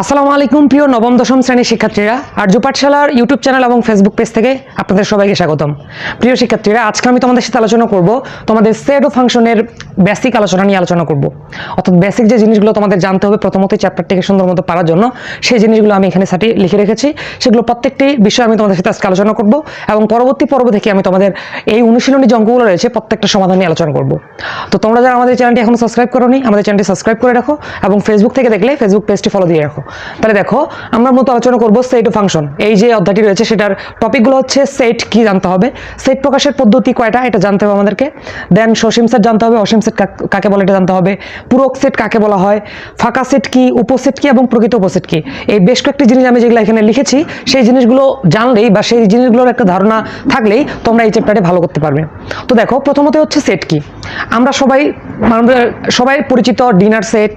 আসসালামু আলাইকুম, প্রিয় নবম, দশম শ্রেণির শিক্ষার্থীরা। আর্য পাঠশালার ইউটিউব চ্যানেল এবং ফেসবুক পেজ থেকে আপনাদের সবাইকে স্বাগতম। প্রিয় শিক্ষার্থীরা, আজকে আমি তোমাদের সাথে আলোচনা করব তোমাদের সেট ও ফাংশনের বেসিক আলোচনা নিয়ে আলোচনা করব। অর্থাৎ বেসিক যে জিনিসগুলো তোমাদের জানতে হবে প্রথমত চ্যাপ্টারটিকে সুন্দর মতো পারার জন্য, সেই জিনিসগুলো আমি এখানে সাথে লিখে রেখেছি। সেগুলো প্রত্যেকটি বিষয় আমি তোমাদের সাথে আজকে আলোচনা করব এবং পরবর্তী পর্ব থেকে আমি তোমাদের এই অনুশীলনী যে অঙ্কগুলো রয়েছে প্রত্যেকটা সমাধান নিয়ে আলোচনা করব। তো তোমরা যারা আমাদের চ্যানেলটি এখনও সাবস্ক্রাইব করোনি, আমাদের চ্যানেলটি সাবস্ক্রাইব করে রাখো এবং ফেসবুক থেকে দেখলে ফেসবুক পেজটি ফলো দিয়ে রাখো। তাহলে দেখো, আমরা মতো আলোচনা করব সেট ও ফাংশন এই যে অধ্যায়টি রয়েছে, সেটার টপিকগুলো হচ্ছে সেট কি জানতে হবে। সেট প্রকাশের পদ্ধতি কয়টা, এটা জানতে হবে আমাদেরকে। দেন সসীম সেট জানতে হবে, অসীম সেট কাকে বলে, এটা জানতে হবে। পূরক সেট কাকে বলা হয়, ফাঁকা সেট কি উপসেট কি এবং প্রকৃত উপসেট কি। এই বেশ কয়েকটি জিনিস আমি যেগুলো এখানে লিখেছি, সেই জিনিসগুলো জানলেই বা সেই জিনিসগুলোর একটা ধারণা থাকলেই তোমরা এই চ্যাপ্টারে ভালো করতে পারবে। তো দেখো, প্রথমত হচ্ছে সেট কি। আমরা সবাই সবাই পরিচিত ডিনার সেট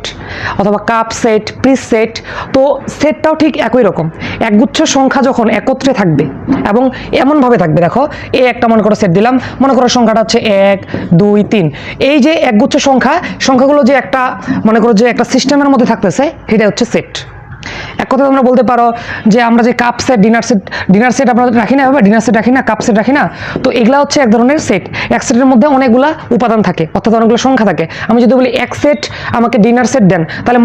অথবা কাপ সেট প্রিস সেট তো সেটটাও ঠিক একই রকম। একগুচ্ছ সংখ্যা যখন একত্রে থাকবে এবং এমনভাবে থাকবে, দেখো, এ একটা মনে করো সেট দিলাম, মনে করো সংখ্যাটা হচ্ছে এক, দুই, তিন। এই যে একগুচ্ছ সংখ্যা, সংখ্যাগুলো যে একটা, মনে করো যে একটা সিস্টেমের মধ্যে থাকতেছে সেটা হচ্ছে সেট এক কথা তোমরা বলতে পারো যে আমরা যে cup set dinner set dinner set আমরা রাখি না ডিনার সেট রাখি না কাপ সেট রাখি না, তো এগুলা হচ্ছে এক ধরনের সেট এক সেটের মধ্যে অনেকগুলা উপাদান থাকে, অর্থাৎ অনেকগুলো সংখ্যা থাকে। আমি যদি বলি এক সেট আমাকে ডিনার সেট দেন, তাহলে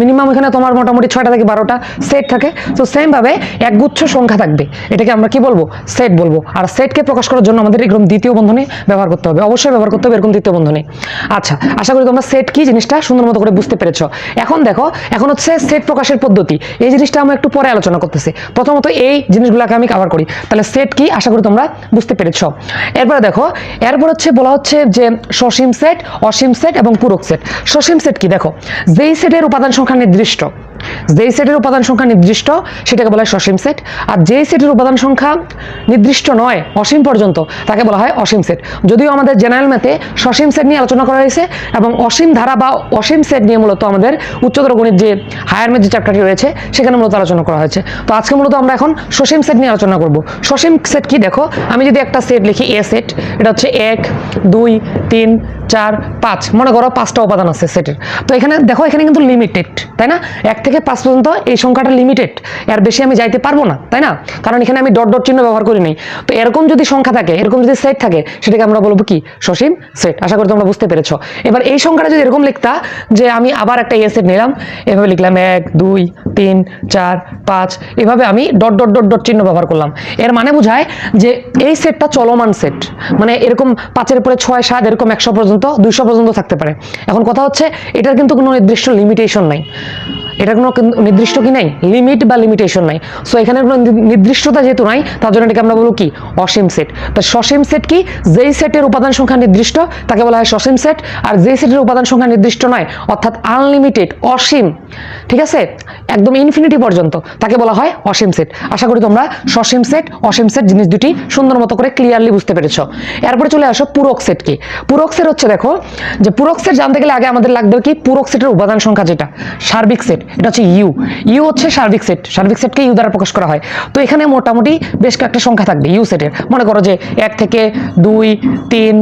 মিনিমাম এখানে তোমার মোটামুটি ছয়টা থেকে বারোটা সেট থাকে। তো সেমভাবে একগুচ্ছ সংখ্যা থাকবে। এটাকে আমরা কি বলব? সেট বলব। আর সেটকে প্রকাশ করার জন্য আমাদের এরকম দ্বিতীয় বন্ধনী ব্যবহার করতে হবে। অবশ্যই ব্যবহার করতে হবে এরকম দ্বিতীয় বন্ধনী। আচ্ছা আশা করি তোমরা সেট কি জিনিসটা সুন্দর মতো করে বুঝতে পেরেছ। এখন দেখো, এখন হচ্ছে সেট প্রকাশের পদ্ধতি। এই জিনিসটা আমরা একটু পরে আলোচনা করতেছি। প্রথমত এই জিনিসগুলোকে আমি কভার করি। তাহলে সেট কি? আশা করি তোমরা বুঝতে পেরেছ। এরপরে দেখো, এরপর হচ্ছে বলা হচ্ছে যে সসীম সেট অসীম সেট এবং পূরক সেট সসীম সেট কি? দেখো, যেই সেটের উপাদান সংখ্যা নির্দিষ্ট যেই সেটের উপাদান সংখ্যা নির্দিষ্ট, সেটাকে বলা হয় সসীম সেট। আর যেই সেটের উপাদান সংখ্যা নির্দিষ্ট নয়, অসীম পর্যন্ত, তাকে বলা হয় অসীম সেট। যদিও আমাদের জেনারেল ম্যাথে সসীম সেট নিয়ে আলোচনা করা হয়েছে এবং অসীম ধারা বা অসীম সেট নিয়ে মূলত আমাদের উচ্চতর গণিত যে হায়ার ম্যাথ যে চ্যাপ্টারটি রয়েছে, সেখানে মূলত আলোচনা করা হয়েছে। তো আজকে মূলত আমরা এখন সসীম সেট নিয়ে আলোচনা করব। সসীম সেট কি দেখো? আমি যদি একটা সেট লিখি এ সেট, এটা হচ্ছে এক, দুই, তিন চার, পাঁচ, মনে করো পাঁচটা উপাদান আছে সেটের তো এখানে দেখো, এখানে কিন্তু লিমিটেড তাই না? এক থেকে পাঁচ পর্যন্ত এই সংখ্যাটা লিমিটেড এর বেশি আমি যাইতে পারব না, তাই না? কারণ এখানে আমি ডট ডট চিহ্ন ব্যবহার করি নাই। তো এরকম যদি সংখ্যা থাকে, এরকম যদি সেট থাকে, সেটাকে আমরা বলব কি? সসীম সেট আশা করি তোমরা বুঝতে পেরেছ। এবার এই সংখ্যাটা যদি এরকম লিখতা, যে আমি আবার একটা এ সেট নিলাম, এভাবে লিখলাম এক, দুই, তিন, চার, পাঁচ, এভাবে আমি ডট ডট ডট ডট চিহ্ন ব্যবহার করলাম। এর মানে বোঝায় যে এই সেটটা চলমান সেট মানে এরকম পাঁচের পরে ছয়, সাত, এরকম একশো পর্যন্ত দুইশো পর্যন্ত থাকতে পারে। এখন কথা হচ্ছে এটার কিন্তু কোনো নির্দিষ্ট লিমিটেশন নাই। এটা কোনো নির্দিষ্ট কি নাই? লিমিট বা লিমিটেশন নাই। সো এখানে কোনো নির্দিষ্টতা যেহেতু নাই, তার জন্য এটাকে আমরা বলব কি? অসীম সেট তা সসীম সেট কি? যেই সেটের উপাদান সংখ্যা নির্দিষ্ট, তাকে বলা হয় সসীম সেট আর যেই সেটের উপাদান সংখ্যা নির্দিষ্ট নয়, অর্থাৎ আনলিমিটেড অসীম, ঠিক আছে? একদম ইনফিনিটি পর্যন্ত, তাকে বলা হয় অসীম সেট আশা করি তোমরা সসীম সেট অসীম সেট জিনিস দুটি সুন্দর মতো করে ক্লিয়ারলি বুঝতে পেরেছ। এরপরে চলে আসো পূরক সেট কি? পূরক সেট হচ্ছে দেখো, যে পূরক সেট জানতে গেলে আগে আমাদের লাগবে কি? পূরক সেটের উপাদান সংখ্যা যেটা, সার্বিক সেট এটা হচ্ছে ইউ ইউ হচ্ছে সার্বিক সেট সার্বিক সেটকে ইউ দ্বারা প্রকাশ করা হয়। তো এখানে মোটামুটি বেশ কয়েকটা সংখ্যা থাকবে ইউ সেটের মনে করো যে এক থেকে দুই, তিন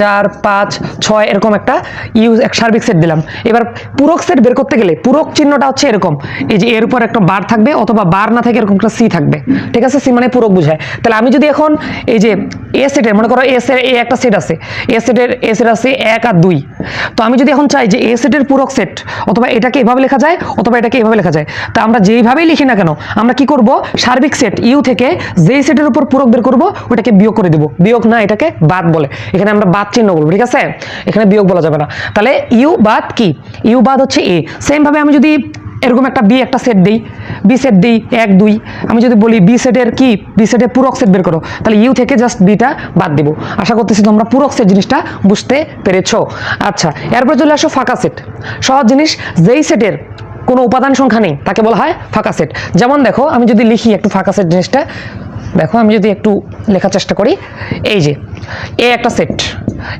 চার, পাঁচ, ছয় এরকম একটা ইউ এক সার্বিক সেট দিলাম। এবার পূরক সেট বের করতে গেলে পূরক চিহ্নটা হচ্ছে এরকম। এই যে এর উপর একটা বার থাকবে অথবা বার না থেকে এরকম একটা সি থাকবে। ঠিক আছে? সি মানে পূরক বোঝায়। তাহলে আমি যদি এখন এই যে এ সেটের মনে করো এ সেট এ একটা সেট আছে। এ সেটের এ সেট আছে এক আর দুই। তো আমি যদি এখন চাই যে এ সেটের পূরক সেট অথবা এটাকে এভাবে লেখা যায় অথবা এটাকে এভাবে লেখা যায়, তা আমরা যেইভাবেই লিখি না কেন, আমরা কি করব? সার্বিক সেট ইউ থেকে যেই সেটের উপর পূরক বের করব, ওটাকে বিয়োগ করে দিব। বিয়োগ না, এটাকে বাদ বলে। এখানে আমরা বাদ চিহ্ন বলব, ঠিক আছে? এখানে বিয়োগ বলা যাবে না। তাহলে ইউ বাদ কি? ইউ বাদ হচ্ছে এ। সেম ভাবে আমি যদি এরকম একটা বি একটা সেট দিই, বি সেট দিই, এক, দুই, আমি যদি বলি বি সেটের কি? বি সেটের পূরক সেট বের করো। তাহলে ইউ থেকে জাস্ট বিটা বাদ দিব। আশা করতেছি তোমরা পূরক সেট জিনিসটা বুঝতে পেরেছ। আচ্ছা এরপরে চলে আসো ফাঁকা সেট সহজ জিনিস, যেই সেটের কোনো উপাদান সংখ্যা নেই, তাকে বলা হয় ফাঁকা সেট যেমন দেখো, আমি যদি লিখি একটু ফাঁকা সেট জিনিসটা, দেখো আমি যদি একটু লেখার চেষ্টা করি, এই যে, এ একটা সেট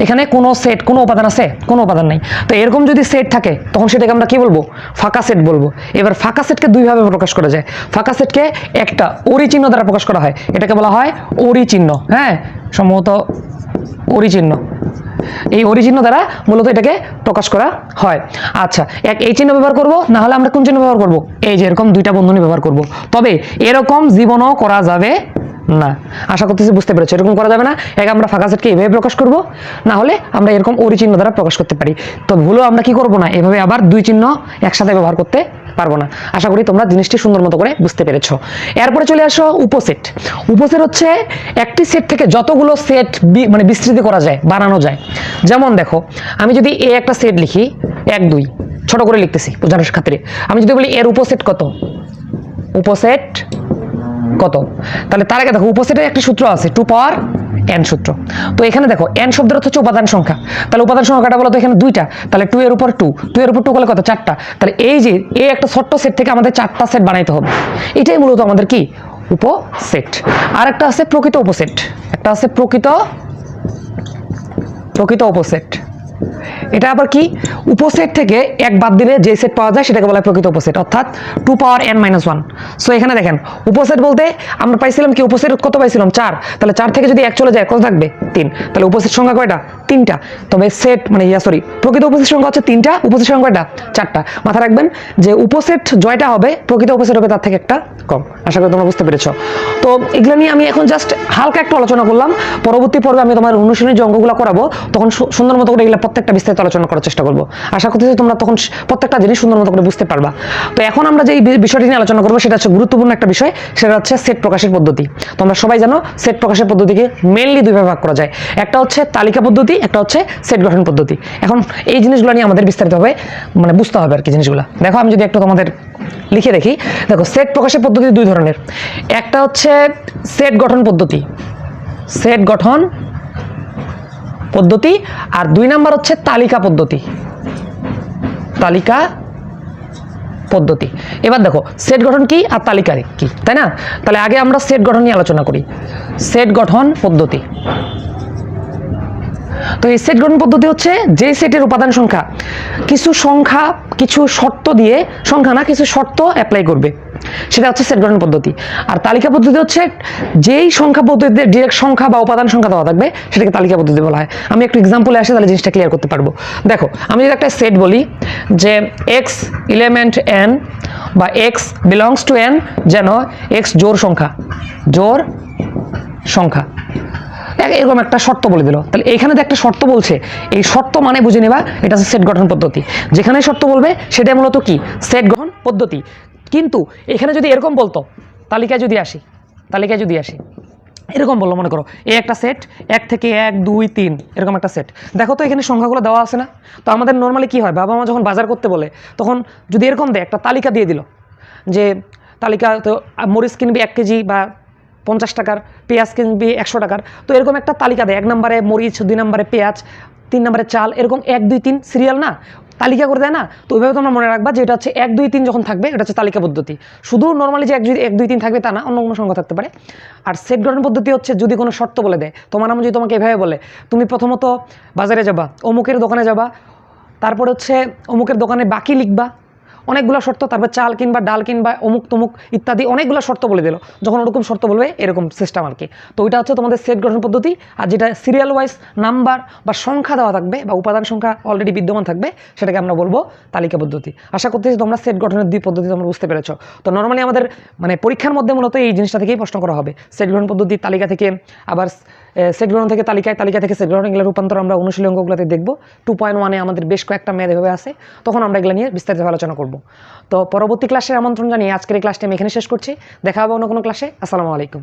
এখানে কোনো সেট কোনো উপাদান আছে? কোনো উপাদান নেই। তো এরকম যদি সেট থাকে, তখন সেটাকে আমরা কি বলব? ফাঁকা সেট বলব। এবার ফাঁকা সেটকে দুইভাবে প্রকাশ করা যায়। ফাঁকা সেটকে একটা ওরি চিহ্ন দ্বারা প্রকাশ করা হয়। এটাকে বলা হয় ওরি চিহ্ন হ্যাঁ? সম্ভবত অরিচিহ্ন। এই অরিচিহ্ন দ্বারা মূলত এটাকে প্রকাশ করা হয়। আচ্ছা এক এই চিহ্ন ব্যবহার করব, না হলে আমরা কোন চিহ্ন ব্যবহার করব? এই যে এরকম দুইটা বন্ধনী ব্যবহার করব। তবে এরকম জীবনও করা যাবে না, আশা করতেছি বুঝতে পেরেছ, এরকম করা যাবে না। এক আমরা ফাঁকা সেটকে এভাবে প্রকাশ করব? না হলে আমরা এরকম ওরি চিহ্ন দ্বারা প্রকাশ করতে পারি। তো ভুলও আমরা কি করব না, এভাবে আবার দুই চিহ্ন একসাথে ব্যবহার করতে পারব না। আশা করি তোমরা জিনিসটি সুন্দর মতো করে বুঝতে পেরেছ। এরপরে চলে আসো উপসেট। উপসেট হচ্ছে একটি সেট থেকে যতগুলো সেট মানে বিস্তৃতি করা যায়, বানানো যায়। যেমন দেখো, আমি যদি এ একটা সেট লিখি, এক, দুই, ছোট করে লিখতেছি, বোঝানোর খাতিরে। আমি যদি বলি এর উপসেট কত? উপসেট কত? তাহলে তার আগে দেখো উপসেটের একটা সূত্র আছে টু পাওয়ার এন সূত্র। তো এখানে দেখো এন শব্দের অর্থ হচ্ছে উপাদান সংখ্যা। তাহলে উপাদান সংখ্যাটা বলো তো এখানে দুইটা। তাহলে টু এর উপর টু টু এর উপর টু করলে কত? চারটা। তাহলে এই যে এই একটা ছোট্ট সেট থেকে আমাদের চারটা সেট বানাইতে হবে। এটাই মূলত আমাদের কি? উপসেট। আর একটা আছে প্রকৃত উপসেট। একটা আছে প্রকৃত প্রকৃত উপসেট। এটা আবার কি? উপসেট থেকে এক বাদ দিলে যে সেট পাওয়া যায় সেটাকে বলা হয় প্রকৃত উপসেট, অর্থাৎ two power n minus one so এখানে দেখেন, উপসেট বলতে আমরা পাইছিলাম কি, উপসেট কত পাইছিলাম চার। তাহলে চার থেকে যদি এক চলে যায়, কত থাকবে? তিন। তাহলে উপসেট সংখ্যা কয়টা? তিনটা। তবে সেট মানে ইয়া সরি প্রকৃত উপসেট সংখ্যা হচ্ছে তিনটা, উপসেট সংখ্যা কয়টা? চারটা। মাথা রাখবেন যে উপসেট জয়টা হবে, প্রকৃত উপসেট হবে তার থেকে একটা কম। আশা করি তোমরা বুঝতে পেরেছ। তো, এগুলো নিয়ে আমি এখন জাস্ট হালকা একটু আলোচনা করলাম। পরবর্তী পর্বে আমি তোমার অনুশীলনী যে অঙ্কগুলো করাবো, তখন সুন্দর মতো করে এগুলো প্রত্যেকটা বিস্তারিত আলোচনা করার চেষ্টা করব। আশা করতেছি তোমরা তখন প্রত্যেকটা জিনিস সুন্দর মতো করে বুঝতে পারবা। তো এখন আমরা যে বিষয়টি নিয়ে আলোচনা করব, সেটা হচ্ছে গুরুত্বপূর্ণ একটা বিষয়, সেটা হচ্ছে সেট প্রকাশের পদ্ধতি। তোমরা সবাই জানো, সেট প্রকাশের পদ্ধতিকে মেনলি দুইভাবে ভাগ করা যায়। একটা হচ্ছে তালিকা পদ্ধতি, একটা হচ্ছে সেট গঠন পদ্ধতি। এখন এই জিনিসগুলো নিয়ে আমাদের বিস্তারিতভাবে মানে বুঝতে হবে আর কি জিনিসগুলো। দেখো, আমি যদি একটু তোমাদের লিখে দেখি। দেখো, সেট প্রকাশের পদ্ধতি দুই ধরনের। একটা হচ্ছে সেট গঠন পদ্ধতি। সেট গঠন পদ্ধতি আর দুই নাম্বার হচ্ছে তালিকা পদ্ধতি। তালিকা পদ্ধতি। এবার দেখো সেট গঠন কি আর তালিকা কি, তাই না? তাহলে আগে আমরা সেট গঠন নিয়ে আলোচনা করি। সেট গঠন পদ্ধতি। তো এই সেট গঠন পদ্ধতি হচ্ছে যে সেটের উপাদান সংখ্যা, কিছু সংখ্যা, কিছু শর্ত দিয়ে, সংখ্যা না, কিছু শর্ত অ্যাপ্লাই করবে। সেটা হচ্ছে সেট গঠন পদ্ধতি। আর তালিকা পদ্ধতি হচ্ছে যেই সংখ্যা পদ্ধতিতে ডিরেক্ট সংখ্যা বা উপাদান সংখ্যা দেওয়া থাকবে, সেটাকে তালিকা পদ্ধতি বলা হয়। আমি একটু এক্সাম্পলে আসি, তাহলে জিনিসটা ক্লিয়ার করতে পারব। দেখো, আমি যদি একটা সেট বলি যে এক্স ইলেমেন্ট এন বা এক্স বিলংস টু এন যেন এক্স জোর সংখ্যা জোর সংখ্যা। এরকম একটা শর্ত বলে দিল। তাহলে এখানে যে একটা শর্ত বলছে, এই শর্ত মানে বুঝে নেবা, এটা হচ্ছে সেট গঠন পদ্ধতি। যেখানে শর্ত বলবে সেটা মূলত কি? সেট গঠন পদ্ধতি। কিন্তু এখানে যদি এরকম বলতো, তালিকায় যদি আসি, তালিকায় যদি আসি, এরকম বলল, মনে করো এই একটা সেট এক থেকে এক, দুই, তিন, এরকম একটা সেট দেখো তো এখানে সংখ্যাগুলো দেওয়া আছে না? তো আমাদের নর্মালি কি হয়? বাবা মা যখন বাজার করতে বলে, তখন যদি এরকম দেয়, একটা তালিকা দিয়ে দিল, যে তালিকা তো মরিচ কিনবি এক কেজি বা পঞ্চাশ টাকার, পেঁয়াজ কিনবি একশো টাকার, তো এরকম একটা তালিকা দেয়। এক নম্বরে মরিচ, দুই নম্বরে পেঁয়াজ, তিন নম্বরে চাল, এরকম এক, দুই, তিন সিরিয়াল না? তালিকা করে দেয় না, তো ওইভাবে তোমরা মনে রাখবা যে এটা হচ্ছে এক, দুই, তিন যখন থাকবে, এটা হচ্ছে তালিকা পদ্ধতি। শুধু নর্মালি যে এক, যদি এক, দুই, তিন থাকবে তা না, অন্য কোনো সংখ্যা থাকতে পারে। আর সেট গঠন পদ্ধতি হচ্ছে যদি কোনো শর্ত বলে দেয় তোমার নাম যদি তোমাকে এভাবে বলে, তুমি প্রথমত বাজারে যাবা, অমুকের দোকানে যাবা, তারপর হচ্ছে অমুকের দোকানে বাকি লিখবা অনেকগুলো শর্ত, তারপর চাল কিনবা, ডাল কিনবা, অমুক তমুক ইত্যাদি অনেকগুলো শর্ত বলে দিল। যখন ওরকম শর্ত বলবে, এরকম সিস্টেম আর কি। তো ওইটা হচ্ছে তোমাদের সেট গঠন পদ্ধতি, আর যেটা সিরিয়াল ওয়াইজ নাম্বার বা সংখ্যা দেওয়া থাকবে, বা উপাদান সংখ্যা অলরেডি বিদ্যমান থাকবে, সেটাকে আমরা বলব তালিকা পদ্ধতি। আশা করতেছি তোমরা সেট গঠনের দুই পদ্ধতি তোমরা বুঝতে পেরেছ। তো নর্মালি আমাদের মানে পরীক্ষার মধ্যে মূলত এই জিনিসটা থেকেই প্রশ্ন করা হবে। সেট গ্রহণ পদ্ধতি তালিকা থেকে আবার সেট গ্রহণ থেকে তালিকায়, তালিকা থেকে সেট গ্রহণ এগুলো রূপান্তর আমরা অনুশীলন অঙ্কগুলোতে দেখব টু পয়েন্ট ওয়ানে আমাদের বেশ কয়েকটা মেয়াদ এভাবে আছে। তখন আমরা এগুলো নিয়ে বিস্তারিত আলোচনা করব। তো পরবর্তী ক্লাসের আমন্ত্রণ জানিয়ে আজকের ক্লাসটি আমি এখানে শেষ করছি। দেখা হবে অন্য কোনো ক্লাসে আসসালামু আলাইকুম।